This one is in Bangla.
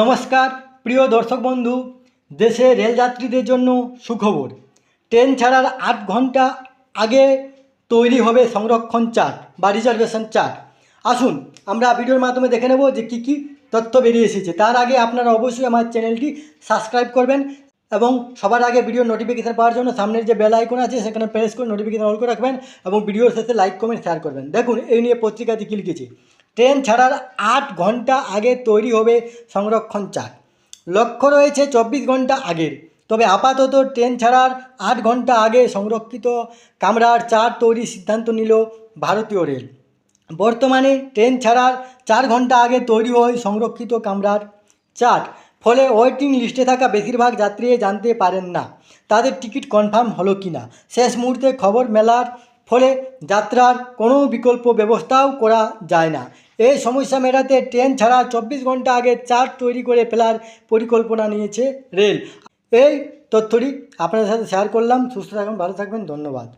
নমস্কার, প্রিয় দর্শক বন্ধু, দেশে রেলযাত্রীদের জন্য সুখবর। ট্রেন ছাড়ার আট ঘণ্টা আগে তৈরি হবে সংরক্ষণ চার্ট বা রিজার্ভেশন চার্ট। আসুন, আমরা ভিডিওর মাধ্যমে দেখে নেব যে কী কী তথ্য বেরিয়ে এসেছে। তার আগে আপনারা অবশ্যই আমার চ্যানেলটি সাবস্ক্রাইব করবেন এবং সবার আগে ভিডিও নোটিফিকেশান পাওয়ার জন্য সামনের যে বেল আইকন আছে, সেখানে প্রেস করে নোটিফিকেশান অল করে রাখবেন এবং ভিডিওর শেষে লাইক কমেন্ট শেয়ার করবেন। দেখুন, এই নিয়ে পত্রিকাটি কী লিখেছে? ট্রেন ছাড়ার আট ঘণ্টা আগে তৈরি হবে সংরক্ষণ চার্ট লক্ষ্য রয়েছে চব্বিশ ঘণ্টা আগের। তবে আপাতত ট্রেন ছাড়ার আট ঘণ্টা আগে সংরক্ষিত কামরার চার্ট তৈরির সিদ্ধান্ত নিল ভারতীয় রেল। বর্তমানে ট্রেন ছাড়ার চার ঘণ্টা আগে তৈরি হয় সংরক্ষিত কামরার চার্ট ফলে ওয়েটিং লিস্টে থাকা বেশিরভাগ যাত্রী জানতে পারেন না, তাদের টিকিট কনফার্ম হলো কি না শেষ মুহূর্তে খবর মেলার ফলে যাত্রার কোনো বিকল্প ব্যবস্থাও করা যায় না। এই সমস্যা মেটাতে ট্রেন ছাড়া চব্বিশ ঘণ্টা আগে চার্ট তৈরি করে ফেলার পরিকল্পনা নিয়েছে রেল। এই তথ্যটি আপনাদের সাথে শেয়ার করলাম। সুস্থ থাকুন, ভালো থাকবেন, ধন্যবাদ।